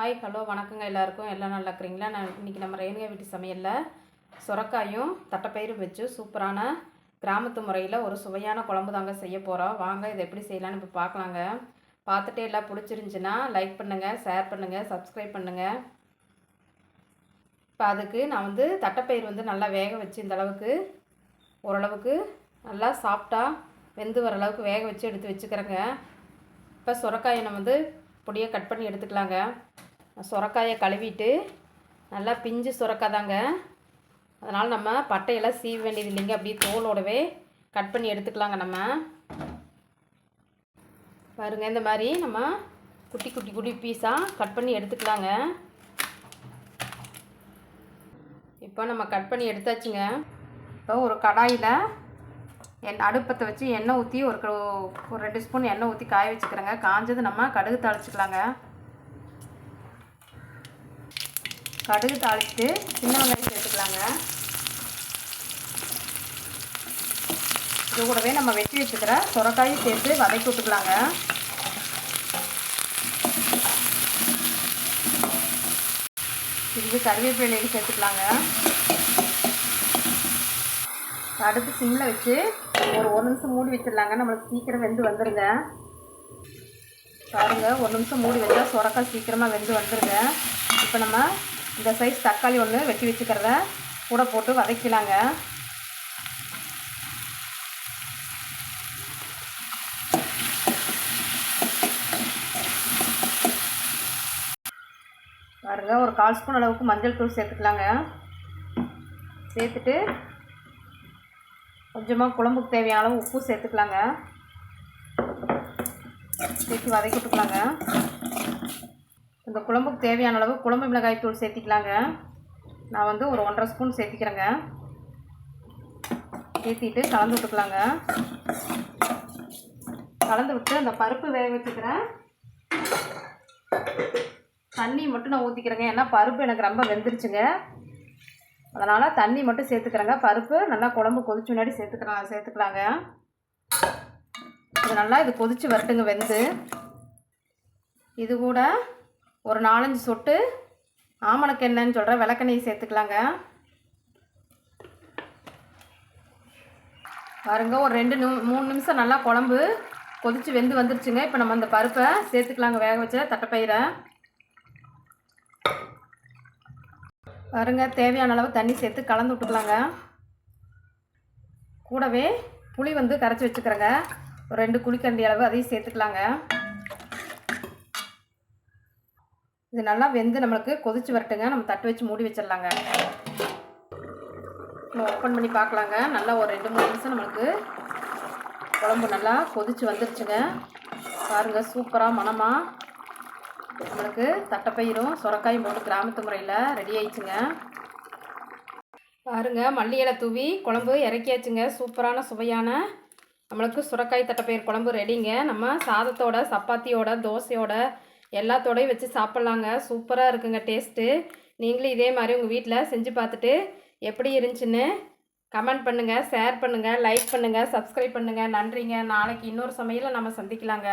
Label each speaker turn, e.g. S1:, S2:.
S1: Hi hello வணக்கங்க எல்லாருக்கும். எல்லாம் நல்லா இருக்கிறீங்களா? நான் இன்றைக்கி நம்ம ரேணுகா வீட்டு சமையலில் சுரக்காயும் தட்டைப்பயிரும் வச்சு சூப்பரான கிராமத்து முறையில் ஒரு சுவையான குழம்பு தாங்க செய்ய போகிறோம் வாங்க இதை எப்படி செய்யலாம்னு இப்போ பார்க்கலாங்க பார்த்துட்டே எல்லாம் பிடிச்சிருந்துச்சின்னா லைக் பண்ணுங்கள் ஷேர் பண்ணுங்கள் சப்ஸ்கிரைப் பண்ணுங்கள் இப்போ அதுக்கு நான் வந்து தட்டைப்பயிர் வந்து நல்லா வேக வச்சு இந்த அளவுக்கு ஓரளவுக்கு நல்லா சாஃப்டாக வெந்து வர அளவுக்கு வேக வச்சு எடுத்து வச்சுக்கிறேங்க. இப்போ சுரக்காயை நம்ம வந்து பொடியாக கட் பண்ணி எடுத்துக்கலாங்க. சுரக்காயை கழுவிட்டு நல்லா பிஞ்சு சுரக்காய் தாங்க அதனால் நம்ம பட்டையெல்லாம் சீவ வேண்டியது இல்லைங்க. அப்படியே தோலோடவே கட் பண்ணி எடுத்துக்கலாங்க நம்ம. பாருங்க இந்த மாதிரி நம்ம குட்டி குட்டி குட்டி பீஸாக கட் பண்ணி எடுத்துக்கலாங்க. இப்போ நம்ம கட் பண்ணி எடுத்தாச்சுங்க. இப்போ ஒரு கடாயில் என் அடுப்பத்தை வச்சு எண்ணெய் ஊற்றி ஒரு ஒரு ரெண்டு ஸ்பூன் எண்ணெய் ஊற்றி காய வச்சுக்கிறேங்க. காஞ்சது நம்ம கடுகு தழைச்சிக்கலாங்க கடுகு தாளிச்சுட்டு சின்ன வெங்காயம் சேர்த்துக்கலாங்க. இது கூடவே நம்ம வெட்டி வச்சுக்கிற சுரக்காயும் சேர்த்து வதக்கி விட்டுக்கலாங்க. இது கருவேப்பிலையும் சேர்த்துக்கலாங்க. அடுத்து சிம்மில் வச்சு ஒரு ஒரு நிமிஷம் மூடி வச்சிடலாங்க. நம்மளுக்கு சீக்கிரம் வெந்து வந்துடுங்க பாருங்கள் ஒரு நிமிஷம் மூடி வச்சா சுரக்காய் சீக்கிரமாக வெந்து வந்துடுங்க இப்போ நம்ம இந்த சைஸ் தக்காளி ஒன்று வெட்டி வச்சுக்கிறத கூட போட்டு வதக்கலாங்க. பாருங்க ஒரு கால் ஸ்பூன் அளவுக்கு மஞ்சள் தூள் சேர்த்துக்கலாங்க. சேர்த்துட்டு கொஞ்சமாக குழம்புக்கு தேவையான அளவு உப்பு சேர்த்துக்கலாங்க. சேர்த்து வதக்கி விட்டுக்கலாங்க இந்த குழம்புக்கு தேவையான அளவு குழம்பு மிளகாய் தூள் சேர்த்திக்கலாங்க. நான் வந்து ஒரு ஒன்றரை ஸ்பூன் சேர்த்திக்கிறேங்க. சேர்த்திட்டு கலந்து விட்டுக்கலாங்க. கலந்து விட்டு அந்த பருப்பு வேக வச்சுக்கிறேன். தண்ணி மட்டும் நான் ஊற்றிக்கிறேங்க ஏன்னா பருப்பு எனக்கு ரொம்ப வெந்துருச்சுங்க. அதனால் தண்ணி மட்டும் சேர்த்துக்கிறேங்க. பருப்பு நல்லா குழம்பு கொதிச்சு முன்னாடி சேர்த்துக்கலாம் சேர்த்துக்கலாங்க. இது நல்லா இது கொதிச்சு வரட்டுங்க வெந்து. இது கூட ஒரு நாலஞ்சு சொட்டு ஆமணக்கு எண்ணெய்ன்னு சொல்கிற விளக்கெண்ணெய் சேர்த்துக்கலாங்க. பாருங்க ஒரு ரெண்டு நிமி மூணு நிமிஷம் நல்லா குழம்பு கொதிச்சு வெந்து வந்துருச்சுங்க. இப்போ நம்ம அந்த பருப்பை சேர்த்துக்கலாங்க வேக வச்ச தட்டைப்பயிரை. பாருங்க தேவையான அளவு தண்ணி சேர்த்து கலந்து விட்டுக்கலாங்க. கூடவே புளி வந்து கரைச்சி வச்சுக்கிறேங்க. ஒரு ரெண்டு குழிக்கண்டி அளவு அதையும் சேர்த்துக்கலாங்க. இது நல்லா வெந்து நம்மளுக்கு கொதிச்சு வரட்டுங்க. நம்ம தட்டு வச்சு மூடி வச்சிடலாங்க. நம்ம ஓப்பன் பண்ணி பார்க்கலாங்க. நல்லா ஒரு ரெண்டு மூணு நிமிஷம் நம்மளுக்கு குழம்பு நல்லா கொதிச்சு வந்துருச்சுங்க. பாருங்கள் சூப்பராக மணமாக நம்மளுக்கு தட்டைப்பயிரும் சுரக்காயும் போட்டு கிராமத்து முறையில் ரெடி ஆயிடுச்சுங்க. பாருங்க மல்லி இலை தூவி குழம்பு இறக்கியாச்சுங்க. சூப்பரான சுவையான நம்மளுக்கு சுரக்காய் தட்டைப்பயிர் குழம்பு ரெடிங்க நம்ம சாதத்தோட சப்பாத்தியோட தோசையோட எல்லாத்தோடையும் வச்சு சாப்பிட்லாங்க. சூப்பராக இருக்குங்க டேஸ்ட்டு. நீங்களும் இதே மாதிரி உங்கள் வீட்டில் செஞ்சு பார்த்துட்டு எப்படி இருந்துச்சுன்னு கமெண்ட் பண்ணுங்கள் ஷேர் பண்ணுங்கள் லைக் பண்ணுங்கள் சப்ஸ்கிரைப் பண்ணுங்கள் நன்றிங்க. நாளைக்கு இன்னொரு சமையலை நம்ம சந்திக்கலாங்க.